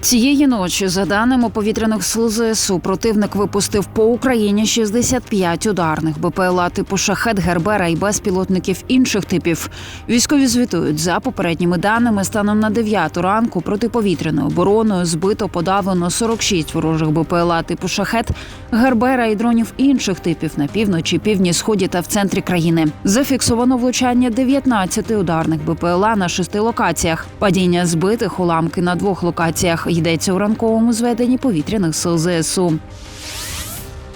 Цієї ночі, за даними повітряних сил ЗСУ, противник випустив по Україні 65 ударних БПЛА типу шахет Гербера і безпілотників інших типів. Військові звітують за попередніми даними. Станом на 9 ранку протиповітряною обороною збито подавлено 46 ворожих БПЛА типу шахет Гербера і дронів інших типів на півночі, півдні, сході та в центрі країни. Зафіксовано влучання 19 ударних БПЛА на шести локаціях. Падіння збитих уламки на двох локаціях. Йдеться у ранковому зведенні повітряних сил ЗСУ.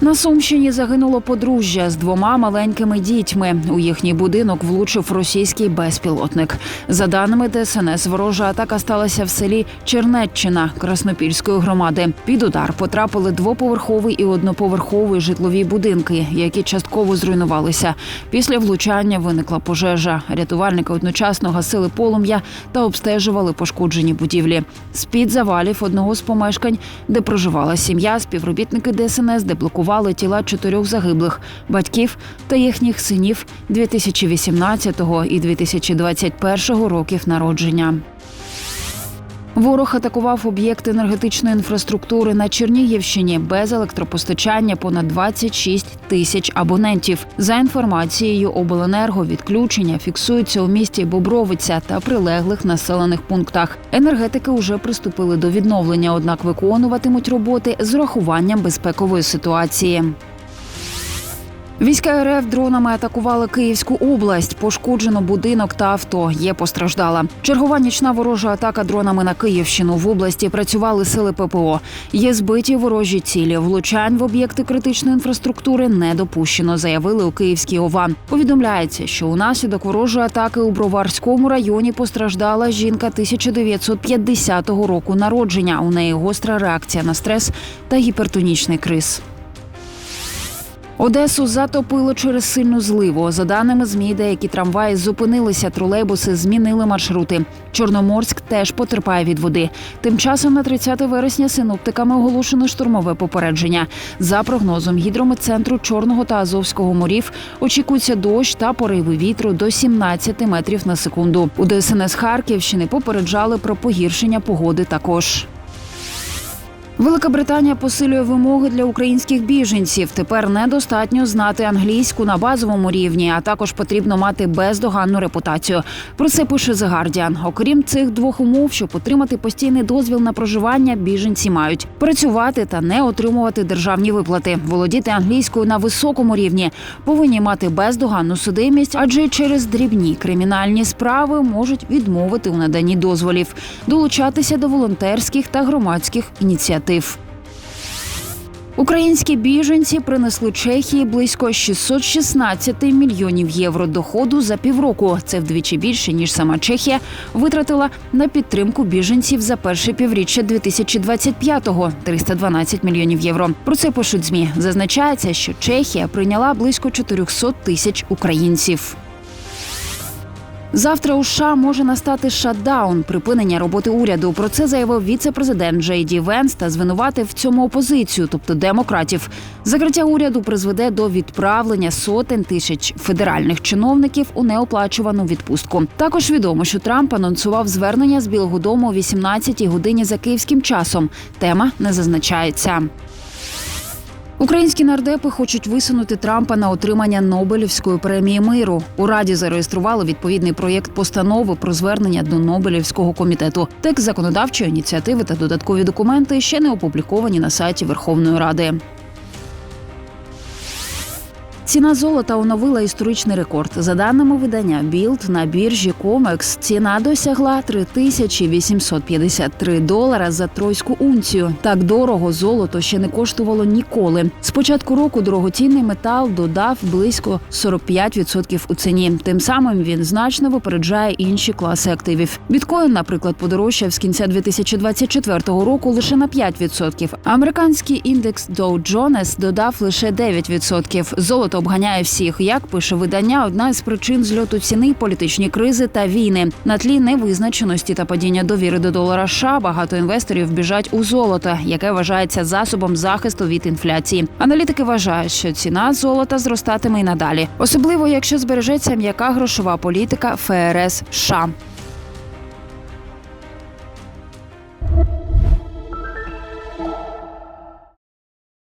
На Сумщині загинуло подружжя з двома маленькими дітьми. У їхній будинок влучив російський безпілотник. За даними ДСНС, ворожа атака сталася в селі Чернеччина Краснопільської громади. Під удар потрапили двоповерховий і одноповерховий житлові будинки, які частково зруйнувалися. Після влучання виникла пожежа. Рятувальники одночасно гасили полум'я та обстежували пошкоджені будівлі. З під завалів одного з помешкань, де проживала сім'я, співробітники ДСНС деблокували тіла чотирьох загиблих батьків та їхніх синів 2018 і 2021 років народження. Ворог атакував об'єкт енергетичної інфраструктури на Чернігівщині без електропостачання понад 26 тисяч абонентів. За інформацією обленерго, відключення фіксуються у місті Бобровиця та прилеглих населених пунктах. Енергетики вже приступили до відновлення, однак виконуватимуть роботи з урахуванням безпекової ситуації. Війська РФ дронами атакували Київську область. Пошкоджено будинок та авто. Є постраждала. Чергова нічна ворожа атака дронами на Київщину. В області працювали сили ППО. Є збиті ворожі цілі. Влучань в об'єкти критичної інфраструктури не допущено. Заявили у Київській ОВА. Повідомляється, що унаслідок ворожої атаки у Броварському районі постраждала жінка 1950 року народження. У неї гостра реакція на стрес та гіпертонічний криз. Одесу затопило через сильну зливу. За даними ЗМІ, деякі трамваї зупинилися, тролейбуси змінили маршрути. Чорноморськ теж потерпає від води. Тим часом на 30 вересня синоптиками оголошено штурмове попередження. За прогнозом гідрометцентру Чорного та Азовського морів очікується дощ та пориви вітру до 17 метрів на секунду. У ДСНС Харківщини попереджали про погіршення погоди також. Велика Британія посилює вимоги для українських біженців. Тепер недостатньо знати англійську на базовому рівні, а також потрібно мати бездоганну репутацію. Про це пише The Guardian. Окрім цих двох умов, щоб отримати постійний дозвіл на проживання, біженці мають працювати та не отримувати державні виплати, володіти англійською на високому рівні, повинні мати бездоганну судимість, адже через дрібні кримінальні справи можуть відмовити у наданні дозволів, долучатися до волонтерських та громадських ініціатив. Українські біженці принесли Чехії близько 616 мільйонів євро доходу за півроку. Це вдвічі більше ніж сама Чехія витратила на підтримку біженців за перше півріччя 2025-го – 312 мільйонів євро. Про це пишуть змі. Зазначається, що Чехія прийняла близько 400 тисяч українців. Завтра у США може настати шатдаун, припинення роботи уряду. Про це заявив віце-президент Джей Ді Венс та звинуватив в цьому опозицію, тобто демократів. Закриття уряду призведе до відправлення сотень тисяч федеральних чиновників у неоплачувану відпустку. Також відомо, що Трамп анонсував звернення з Білого Дому о 18-й годині за київським часом. Тема не зазначається. Українські нардепи хочуть висунути Трампа на отримання Нобелівської премії миру. У раді зареєстрували відповідний проєкт постанови про звернення до Нобелівського комітету. Текст законодавчої ініціативи та додаткові документи ще не опубліковані на сайті Верховної Ради. Ціна золота оновила історичний рекорд. За даними видання Білд на біржі Комекс, ціна досягла 3853 долара за тройську унцію. Так дорого золото ще не коштувало ніколи. З початку року дорогоцінний метал додав близько 45% у ціні. Тим самим він значно випереджає інші класи активів. Біткоін, наприклад, подорожчав з кінця 2024 року лише на 5%. Американський індекс Dow Jones додав лише 9%. Золото обганяє всіх. Як пише видання, одна із причин зльоту ціни політичні кризи та війни. На тлі невизначеності та падіння довіри до долара США багато інвесторів біжать у золото, яке вважається засобом захисту від інфляції. Аналітики вважають, що ціна золота зростатиме й надалі, особливо якщо збережеться м'яка грошова політика ФРС США.